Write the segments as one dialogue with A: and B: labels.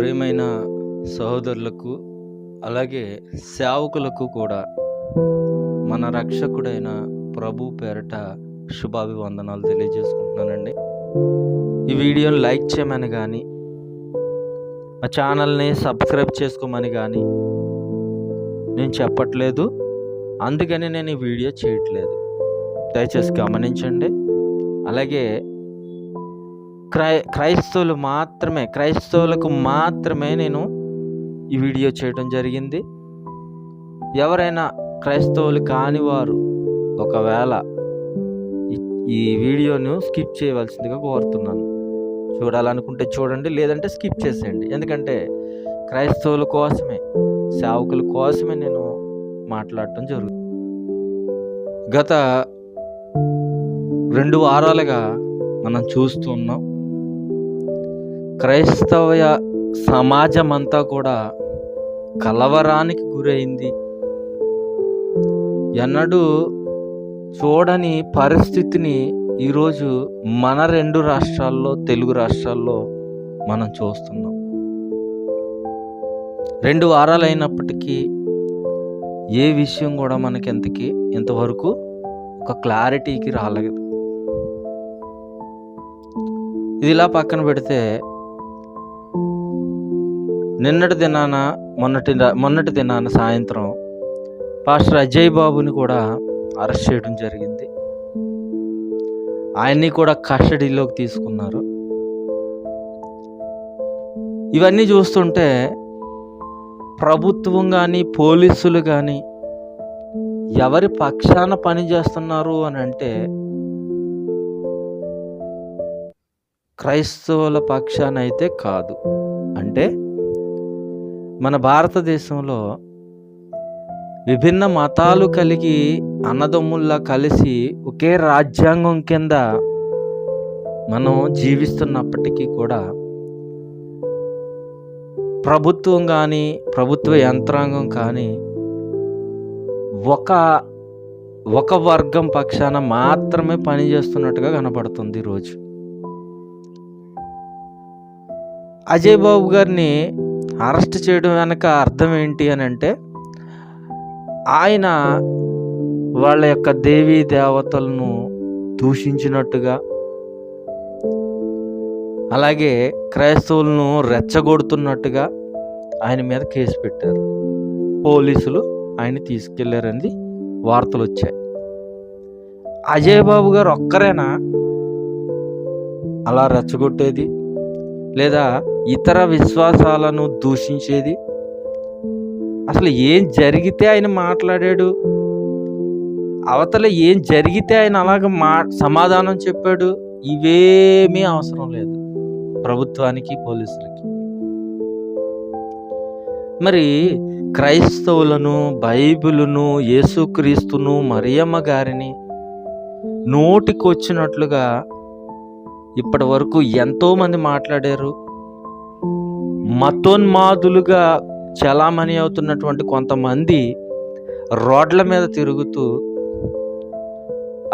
A: ప్రియమైన సహోదరులకు అలాగే సేవకులకు కూడా మన రక్షకుడైన ప్రభు పేరట శుభాభివందనాలు తెలియజేసుకుంటున్నానండి. ఈ వీడియోని లైక్ చేయమని కానీ మా ఛానల్ని సబ్స్క్రైబ్ చేసుకోమని కానీ నేను చెప్పట్లేదు. అందుకని నేను ఈ వీడియో చేయట్లేదు. దయచేసి గమనించండి. అలాగే క్రై క్రైస్తవులు మాత్రమే క్రైస్తవులకు మాత్రమే నేను ఈ వీడియో చేయడం జరిగింది. ఎవరైనా క్రైస్తవులు కాని వారు ఒకవేళ ఈ- వీడియోను స్కిప్ చేయవలసిందిగా కోరుతున్నాను. చూడాలనుకుంటే చూడండి లేదంటే స్కిప్ చేసేయండి. ఎందుకంటే క్రైస్తవుల కోసమే సేవకుల కోసమే నేను మాట్లాడటం జరుగుతుంది. గత రెండు వారాలుగా మనం చూస్తున్నాం క్రైస్తవ సమాజం అంతా కూడా కలవరానికి గురైంది. ఎన్నడూ చూడని పరిస్థితిని ఈరోజు మన రెండు రాష్ట్రాల్లో తెలుగు రాష్ట్రాల్లో మనం చూస్తున్నాం. రెండు వారాలు అయినప్పటికీ ఏ విషయం కూడా మనకి ఎంతకి ఇంతవరకు ఒక క్లారిటీకి రాలేదు. ఇది ఇలా పక్కన పెడితే నిన్నటి దినాన మొన్నటి మొన్నటి దినాన సాయంత్రం పాస్టర్ అజయ్ బాబుని కూడా అరెస్ట్ చేయడం జరిగింది. ఆయన్ని కూడా కస్టడీలోకి తీసుకున్నారు. ఇవన్నీ చూస్తుంటే ప్రభుత్వం కానీ పోలీసులు కానీ ఎవరి పక్షాన పని చేస్తున్నారు అని అంటే క్రైస్తవుల పక్షాన అయితే కాదు. అంటే మన భారతదేశంలో విభిన్న మతాలు కలిగి అన్నదమ్ముల్లా కలిసి ఒకే రాజ్యాంగం కింద మనం జీవిస్తున్నప్పటికీ కూడా ప్రభుత్వం కానీ ప్రభుత్వ యంత్రాంగం కానీ ఒక ఒక వర్గం పక్షాన మాత్రమే పనిచేస్తున్నట్టుగా కనపడుతుంది ఈరోజు అజయ్ బాబు గారిని అరెస్ట్ చేయడం వెనక అర్థం ఏంటి అని అంటే ఆయన వాళ్ళ యొక్క దేవీ దేవతలను దూషించినట్టుగా అలాగే క్రైస్తవులను రెచ్చగొడుతున్నట్టుగా ఆయన మీద కేసు పెట్టారు. పోలీసులు ఆయన తీసుకెళ్ళారని వార్తలు వచ్చాయి. అజయ్ బాబు గారు ఒక్కరేనా? అలా రెచ్చగొట్టేది? లేదా ఇతర విశ్వాసాలను దూషించేది? అసలు ఏం జరిగితే ఆయన మాట్లాడాడు? అవతల ఏం జరిగితే ఆయన అలాగ మా సమాధానం చెప్పాడు? ఇవేమీ అవసరం లేదు ప్రభుత్వానికి పోలీసులకి. మరి క్రైస్తవులను బైబిలును యేసుక్రీస్తును మరియమ్మ గారిని నోటికొచ్చినట్లుగా ఇప్పటి వరకు ఎంతోమంది మాట్లాడారు. మతోన్మాదులుగా చలామణి అవుతున్నటువంటి కొంతమంది రోడ్ల మీద తిరుగుతూ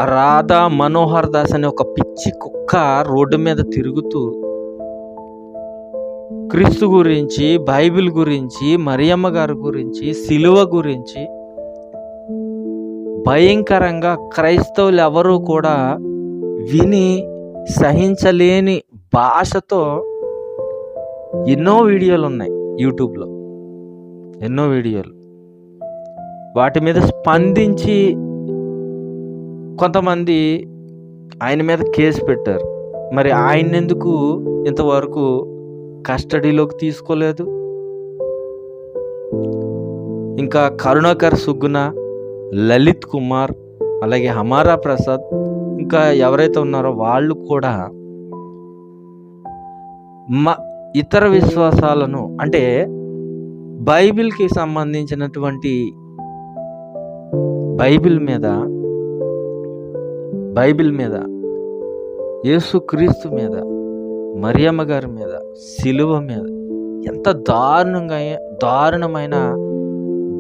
A: రాధా మనోహర్ దాస్ అనే ఒక పిచ్చి కుక్క రోడ్డు మీద తిరుగుతూ క్రీస్తు గురించి బైబిల్ గురించి మరియమ్మ గారి గురించి సిలువ గురించి భయంకరంగా క్రైస్తవులు ఎవరూ కూడా విని సహించలేని భాషతో ఎన్నో వీడియోలు ఉన్నాయి యూట్యూబ్లో. ఎన్నో వీడియోలు. వాటి మీద స్పందించి కొంతమంది ఆయన మీద కేసు పెట్టారు. మరి ఆయన ఎందుకు ఇంతవరకు కస్టడీలోకి తీసుకోలేదు? ఇంకా కరుణాకర్ సుగ్గున లలిత్ కుమార్ అలాగే హమారా ప్రసాద్ ఇంకా ఎవరైతే ఉన్నారో వాళ్ళు కూడా మా ఇతర విశ్వాసాలను అంటే బైబిల్కి సంబంధించినటువంటి బైబిల్ మీద బైబిల్ మీద యేసుక్రీస్తు మీద మరియమ్మ గారి మీద సిలువ మీద ఎంత దారుణంగా దారుణమైన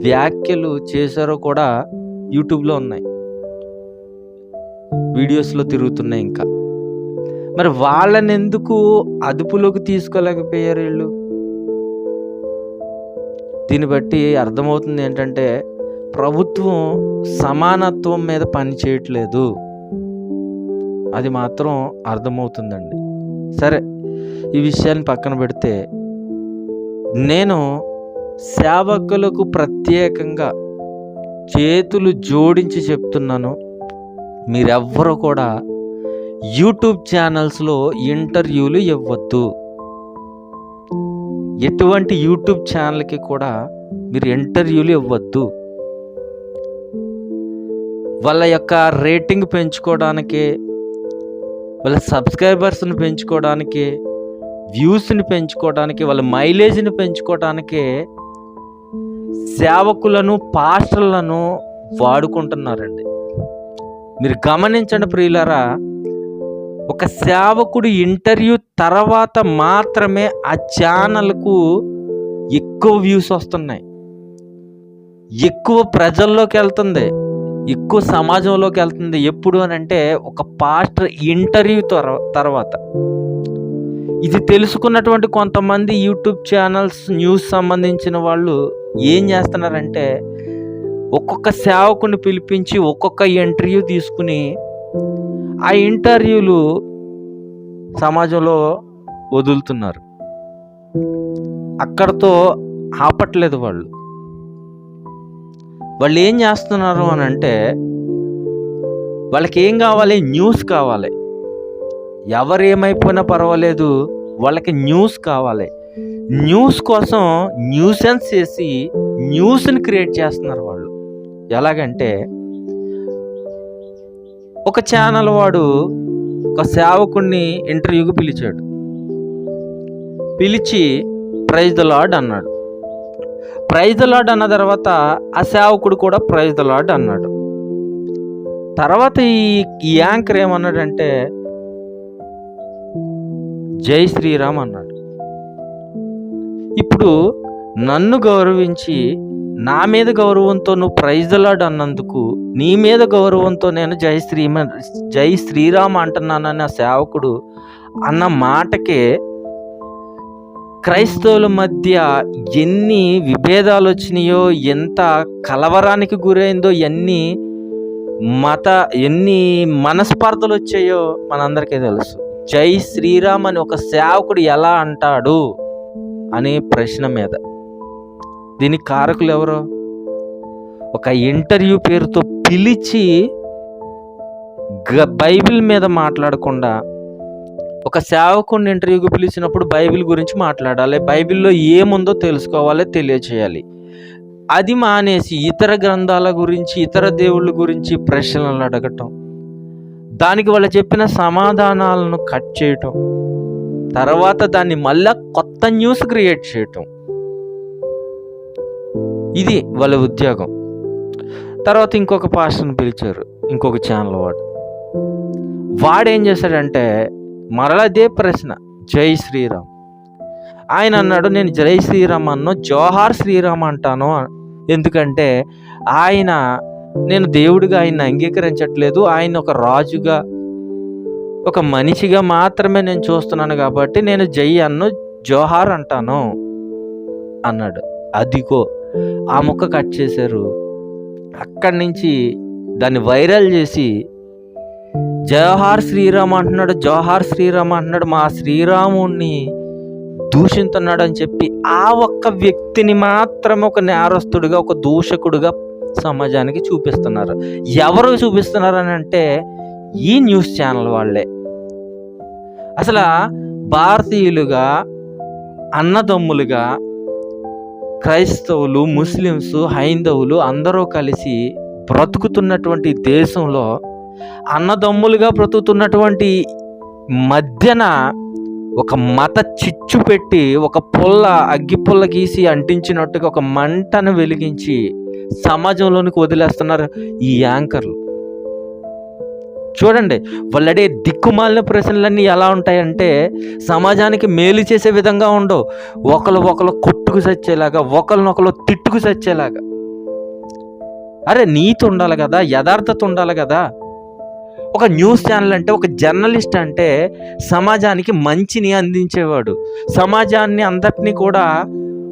A: వ్యాఖ్యలు చేశారో కూడా యూట్యూబ్లో ఉన్నాయి. వీడియోస్లో తిరుగుతున్నాయి ఇంకా. మరి వాళ్ళని ఎందుకు అదుపులోకి తీసుకోలేకపోయారు వీళ్ళు? దీన్ని బట్టి అర్థమవుతుంది ఏంటంటే ప్రభుత్వం సమానత్వం మీద పని చేయట్లేదు. అది మాత్రం అర్థమవుతుందండి. సరే ఈ విషయాన్ని పక్కన పెడితే నేను సేవకులకు ప్రత్యేకంగా చేతులు జోడించి చెప్తున్నాను. మీరెవ్వరూ కూడా యూట్యూబ్ ఛానల్స్లో ఇంటర్వ్యూలు ఇవ్వద్దు. ఎటువంటి యూట్యూబ్ ఛానల్కి కూడా మీరు ఇంటర్వ్యూలు ఇవ్వద్దు. వాళ్ళ యొక్క రేటింగ్ పెంచుకోవడానికి వాళ్ళ సబ్స్క్రైబర్స్ని పెంచుకోవడానికి వ్యూస్ని పెంచుకోవడానికి వాళ్ళ మైలేజ్ని పెంచుకోవడానికి సేవకులను పాస్టర్లను వాడుకుంటున్నారండి. మీరు గమనించండి ప్రియులరా ఒక సేవకుడు ఇంటర్వ్యూ తర్వాత మాత్రమే ఆ ఛానల్కు ఎక్కువ వ్యూస్ వస్తున్నాయి. ఎక్కువ ప్రజల్లోకి వెళ్తుంది ఎక్కువ సమాజంలోకి వెళ్తుంది. ఎప్పుడు అని అంటే ఒక పాస్టర్ ఇంటర్వ్యూ తర్వాత. ఇది తెలుసుకున్నటువంటి కొంతమంది యూట్యూబ్ ఛానల్స్ న్యూస్ సంబంధించిన వాళ్ళు ఏం చేస్తున్నారంటే ఒక్కొక్క సేవకుని పిలిపించి ఒక్కొక్క ఇంటర్వ్యూ తీసుకుని ఆ ఇంటర్వ్యూలు సమాజంలో వదులుతున్నారు. అక్కడతో ఆపట్లేదు వాళ్ళు. వాళ్ళు ఏం చేస్తున్నారు అని అంటే వాళ్ళకి ఏం కావాలి? న్యూస్ కావాలి. ఎవరు ఏమైపోయినా పర్వాలేదు వాళ్ళకి న్యూస్ కావాలి. న్యూస్ కోసం న్యూసెన్స్ చేసి న్యూస్ని క్రియేట్ చేస్తున్నారు వాళ్ళు. ఎలాగంటే ఒక ఛానల్ వాడు ఒక సేవకుడిని ఇంటర్వ్యూకి పిలిచాడు. పిలిచి ప్రైజ్ ద లార్డ్ అన్నాడు. ప్రైజ్ ద లార్డ్ అన్న తర్వాత ఆ సేవకుడు కూడా ప్రైజ్ ద లార్డ్ అన్నాడు. తర్వాత ఈ యాంకర్ ఏమన్నాడంటే జై శ్రీరామ్ అన్నాడు. ఇప్పుడు నన్ను గౌరవించి నా మీద గౌరవంతో నువ్వు ప్రైజ్ అన్నందుకు నీ మీద గౌరవంతో నేను జై శ్రీమ జై శ్రీరామ్ అంటున్నానని ఆ సేవకుడు అన్న మాటకే క్రైస్తవుల మధ్య ఎన్ని విభేదాలు వచ్చినాయో ఎంత కలవరానికి గురైందో ఎన్ని మత ఎన్ని మనస్పర్ధలు వచ్చాయో మనందరికీ తెలుసు. జై శ్రీరామ్ అని ఒక సేవకుడు ఎలా అంటాడు? అనే ప్రశ్న మీద. దీనికి కారకులు ఎవరు? ఒక ఇంటర్వ్యూ పేరుతో పిలిచి గ- బైబిల్ మీద మాట్లాడకుండా ఒక సేవకుడిని ఇంటర్వ్యూకి పిలిచినప్పుడు బైబిల్ గురించి మాట్లాడాలి. బైబిల్లో ఏముందో తెలుసుకోవాలి తెలియచేయాలి. అది మానేసి ఇతర గ్రంథాల గురించి ఇతర దేవుళ్ళ గురించి ప్రశ్నలు అడగటం. దానికి వాళ్ళు చెప్పిన సమాధానాలను కట్ చేయటం. తర్వాత దాన్ని మళ్ళా కొత్త న్యూస్ క్రియేట్ చేయటం. ఇది వాళ్ళ ఉద్యోగం. తర్వాత ఇంకొక పాస్టర్ని పిలిచారు ఇంకొక ఛానల్ వాడు. వాడేం చేశాడంటే మరలా అదే ప్రశ్న జై శ్రీరామ్. ఆయన అన్నాడు నేను జై శ్రీరామ్ అన్నో జోహార్ శ్రీరామ్ అంటాను ఎందుకంటే ఆయన నేను దేవుడిగా ఆయన అంగీకరించట్లేదు ఆయన ఒక రాజుగా ఒక మనిషిగా మాత్రమే నేను చూస్తున్నాను కాబట్టి నేను జై అన్ను జోహార్ అంటాను అన్నాడు. అదిగో ఆ ముక్క కట్ చేశారు. అక్కడి నుంచి దాన్ని వైరల్ చేసి జవహార్ శ్రీరామ్ అంటున్నాడు జవహార్ శ్రీరామ్ అంటున్నాడు మా శ్రీరాముణ్ణి దూషిస్తున్నాడు అని చెప్పి ఆ ఒక్క వ్యక్తిని మాత్రం ఒక నేరస్తుడిగా ఒక దూషకుడిగా సమాజానికి చూపిస్తున్నారు. ఎవరు చూపిస్తున్నారు అని అంటే ఈ న్యూస్ ఛానల్ వాళ్ళే. అసలు భారతీయులుగా అన్నదమ్ములుగా క్రైస్తవులు ముస్లిమ్స్ హైందవులు అందరూ కలిసి బ్రతుకుతున్నటువంటి దేశంలో అన్నదమ్ములుగా బ్రతుకుతున్నటువంటి మధ్యన ఒక మత చిచ్చు పెట్టి ఒక పుల్ల అగ్గి పుల్ల గీసి అంటించినట్టుగా ఒక మంటను వెలిగించి సమాజంలోనికి వదిలేస్తున్నారు ఈ యాంకర్లు. చూడండి వాళ్ళడే దిక్కుమాలిన ప్రశ్నలన్నీ ఎలా ఉంటాయంటే సమాజానికి మేలు చేసే విధంగా ఉండవు. ఒకరు ఒకరు కొట్టుకు చచ్చేలాగా ఒకరినొకరు తిట్టుకు చచ్చేలాగా అరే నీతి ఉండాలి కదా యథార్థత ఉండాలి కదా. ఒక న్యూస్ ఛానల్ అంటే ఒక జర్నలిస్ట్ అంటే సమాజానికి మంచిని అందించేవాడు. సమాజాన్ని అందరినీ కూడా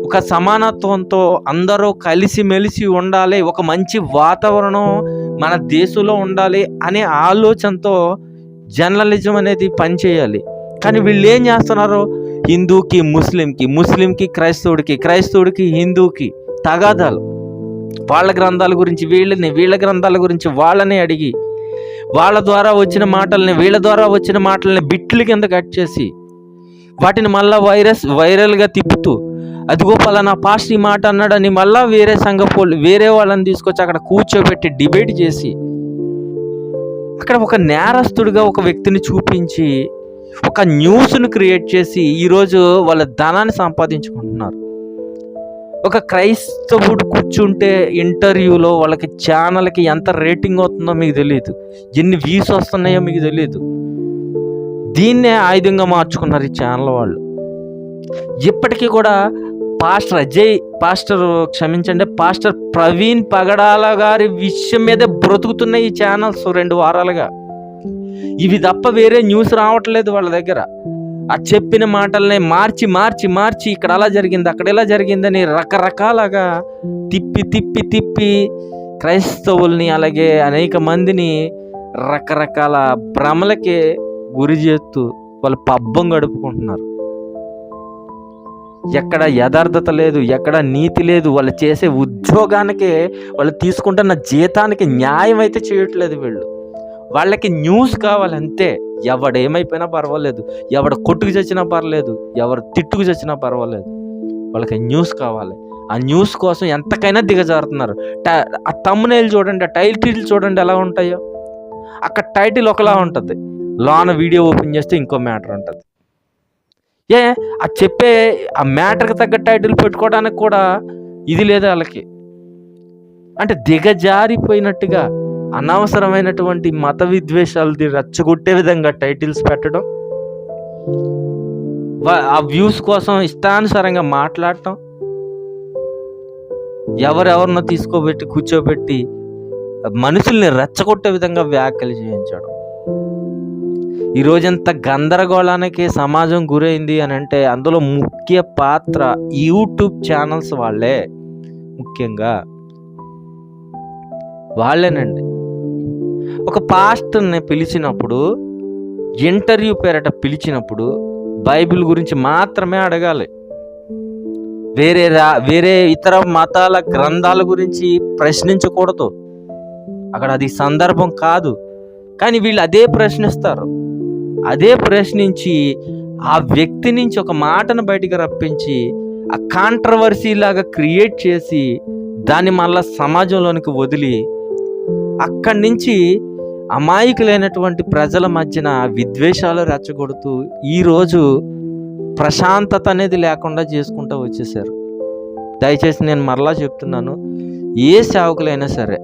A: ఒక సమానత్వంతో అందరూ కలిసిమెలిసి ఉండాలి. ఒక మంచి వాతావరణం మన దేశంలో ఉండాలి అనే ఆలోచనతో జర్నలిజం అనేది పనిచేయాలి. కానీ వీళ్ళు ఏం చేస్తున్నారు? హిందూకి ముస్లింకి ముస్లింకి క్రైస్తవుడికి క్రైస్తవుడికి హిందూకి తగాదాలు. వాళ్ళ గ్రంథాల గురించి వీళ్ళని వీళ్ళ గ్రంథాల గురించి వాళ్ళని అడిగి వాళ్ళ ద్వారా వచ్చిన మాటల్ని వీళ్ళ ద్వారా వచ్చిన మాటల్ని బిట్లు కింద కట్ చేసి వాటిని మళ్ళా వైరస్ వైరల్గా తిప్పుతూ అదిగో పలానా పాస్ట్ ఈ మాట అన్నాడని మళ్ళా వేరే సంఘపోలు వేరే వాళ్ళని తీసుకొచ్చి అక్కడ కూర్చోబెట్టి డిబేట్ చేసి అక్కడ ఒక నేరస్తుడిగా ఒక వ్యక్తిని చూపించి ఒక న్యూస్ను క్రియేట్ చేసి ఈరోజు వాళ్ళ ధనాన్ని సంపాదించుకుంటున్నారు. ఒక క్రైస్తవుడు కూర్చుంటే ఇంటర్వ్యూలో వాళ్ళకి ఛానల్కి ఎంత రేటింగ్ అవుతుందో మీకు తెలియదు. ఎన్ని వ్యూస్ వస్తున్నాయో మీకు తెలియదు. దీన్నే ఆయుధంగా మార్చుకున్నారు ఈ ఛానల్ వాళ్ళు. ఇప్పటికీ కూడా పాస్టర్ అజయ్ పాస్టర్ క్షమించండి పాస్టర్ ప్రవీణ్ పగడాల గారి విషయం మీదే బ్రతుకుతున్నాయి ఈ ఛానల్స్ రెండు వారాలుగా. ఇవి తప్ప వేరే న్యూస్ రావట్లేదు వాళ్ళ దగ్గర. ఆ చెప్పిన మాటల్ని మార్చి మార్చి మార్చి ఇక్కడ అలా జరిగింది అక్కడ ఇలా జరిగిందని రకరకాలుగా తిప్పి తిప్పి తిప్పి క్రైస్తవుల్ని అలాగే అనేక మందిని రకరకాల భ్రమలకి గురి చేస్తూ వాళ్ళు పబ్బం గడుపుకుంటున్నారు. ఎక్కడ యథార్థత లేదు ఎక్కడ నీతి లేదు వాళ్ళు చేసే ఉద్యోగానికే వాళ్ళు తీసుకుంటున్న జీతానికి న్యాయం అయితే చేయట్లేదు వీళ్ళు. వాళ్ళకి న్యూస్ కావాలంతే ఎవడేమైపోయినా పర్వాలేదు ఎవడు కొట్టుకు చచ్చినా పర్వాలేదు ఎవరు తిట్టుకు చచ్చినా పర్వాలేదు. వాళ్ళకి న్యూస్ కావాలి. ఆ న్యూస్ కోసం ఎంతకైనా దిగజారుతున్నారు. ట- ఆ తమ్మునేలు చూడండి ఆ టైటిల్ చూడండి ఎలా ఉంటాయో. అక్కడ టైటిల్ ఒకలా ఉంటుంది. లోన వీడియో ఓపెన్ చేస్తే ఇంకో మ్యాటర్ ఉంటుంది. ఏ ఆ చెప్పే ఆ మ్యాటర్కి తగ్గ టైటిల్ పెట్టుకోవడానికి కూడా ఇది లేదు వాళ్ళకి. అంటే దిగజారిపోయినట్టుగా అనవసరమైనటువంటి మత విద్వేషాలది రచ్చగొట్టే విధంగా టైటిల్స్ పెట్టడం ఆ వ్యూస్ కోసం ఇష్టానుసారంగా మాట్లాడటం ఎవరెవరినో తీసుకోబెట్టి కూర్చోబెట్టి మనుషుల్ని రెచ్చగొట్టే విధంగా వ్యాఖ్యలు చేయించడం. ఈ రోజంత గందరగోళానికి సమాజం గురైంది అని అంటే అందులో ముఖ్య పాత్ర యూట్యూబ్ ఛానల్స్ వాళ్ళే. ముఖ్యంగా వాళ్ళేనండి. ఒక పాస్టర్ని పిలిచినప్పుడు ఇంటర్వ్యూ పేరట పిలిచినప్పుడు బైబిల్ గురించి మాత్రమే అడగాలి. వేరే రా వేరే ఇతర మతాల గ్రంథాల గురించి ప్రశ్నించకూడదు. అక్కడ అది సందర్భం కాదు. కానీ వీళ్ళు అదే ప్రశ్నిస్తారు. అదే ప్రశ్నించి ఆ వ్యక్తి నుంచి ఒక మాటను బయటికి రప్పించి ఆ కాంట్రవర్సీ లాగా క్రియేట్ చేసి దాన్ని మళ్ళా సమాజంలోనికి వదిలి అక్కడి నుంచి అమాయకులైనటువంటి ప్రజల మధ్యన విద్వేషాలు రెచ్చగొడుతూ ఈరోజు ప్రశాంతత అనేది లేకుండా చేసుకుంటూ వచ్చేసారు. దయచేసి నేను మరలా చెప్తున్నాను ఏ సేవకులైనా సరే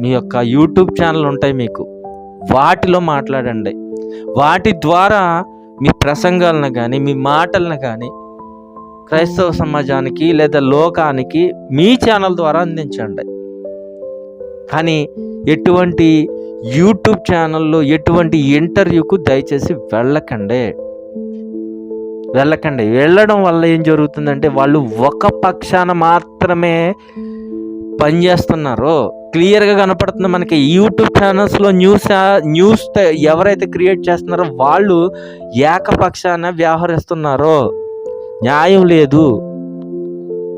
A: మీ యొక్క యూట్యూబ్ ఛానల్ ఉంటాయి మీకు వాటిలో మాట్లాడండి. వాటి ద్వారా మీ ప్రసంగాలను కానీ మీ మాటలను కానీ క్రైస్తవ సమాజానికి లేదా లోకానికి మీ ఛానల్ ద్వారా అందించండి. కానీ ఎటువంటి యూట్యూబ్ ఛానల్లో ఎటువంటి ఇంటర్వ్యూకు దయచేసి వెళ్ళకండి. వెళ్ళకండి. వెళ్ళడం వల్ల ఏం జరుగుతుందంటే వాళ్ళు ఒక పక్షాన మాత్రమే పనిచేస్తున్నారు. క్లియర్గా కనపడుతుంది మనకి యూట్యూబ్ ఛానల్స్లో న్యూస్ న్యూస్ ఎవరైతే క్రియేట్ చేస్తున్నారో వాళ్ళు ఏకపక్షాన వ్యవహరిస్తున్నారో న్యాయం లేదు.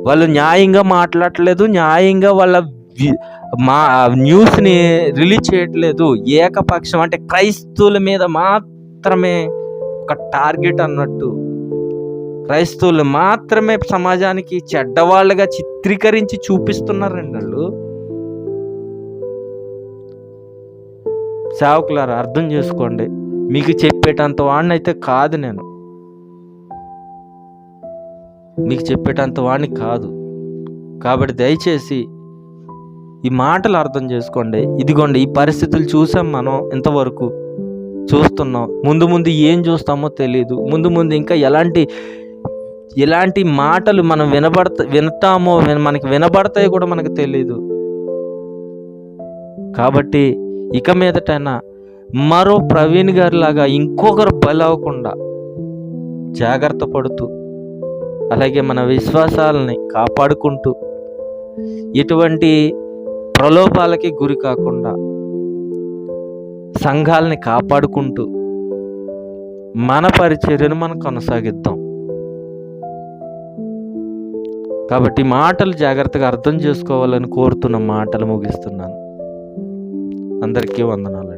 A: వాళ్ళు న్యాయంగా మాట్లాడట్లేదు న్యాయంగా వాళ్ళ మా న్యూస్ని రిలీజ్ చేయట్లేదు. ఏకపక్షం అంటే క్రైస్తవుల మీద మాత్రమే ఒక టార్గెట్ అన్నట్టు. క్రైస్తవులు మాత్రమే సమాజానికి చెడ్డవాళ్ళుగా చిత్రీకరించి చూపిస్తున్నారండి వాళ్ళు సేవకులారు అర్థం చేసుకోండి. మీకు చెప్పేటంత వాడిని అయితే కాదు నేను. మీకు చెప్పేటంత వాడిని కాదు. కాబట్టి దయచేసి ఈ మాటలు అర్థం చేసుకోండి. ఇదిగోండి ఈ పరిస్థితులు చూసాం మనం ఇంతవరకు. చూస్తున్నాం. ముందు ముందు ఏం చూస్తామో తెలియదు ముందు ముందు ఇంకా ఎలాంటి ఎలాంటి మాటలు మనం వినబడత వింటామో విన- మనకి వినబడతాయో కూడా మనకు తెలియదు కాబట్టి ఇక మీదటైనా మరో ప్రవీణ్ గారి లాగా ఇంకొకరు బలవకుండా జాగ్రత్త పడుతూ అలాగే మన విశ్వాసాలని కాపాడుకుంటూ ఎటువంటి ప్రలోభాలకి గురి కాకుండా సంఘాలని కాపాడుకుంటూ మన పరిచర్యను మనం కొనసాగిద్దాం. కాబట్టి మాటలు జాగ్రత్తగా అర్థం చేసుకోవాలని కోరుతున్న మాటలు ముగిస్తున్నాను. అందరికీ వందనాలు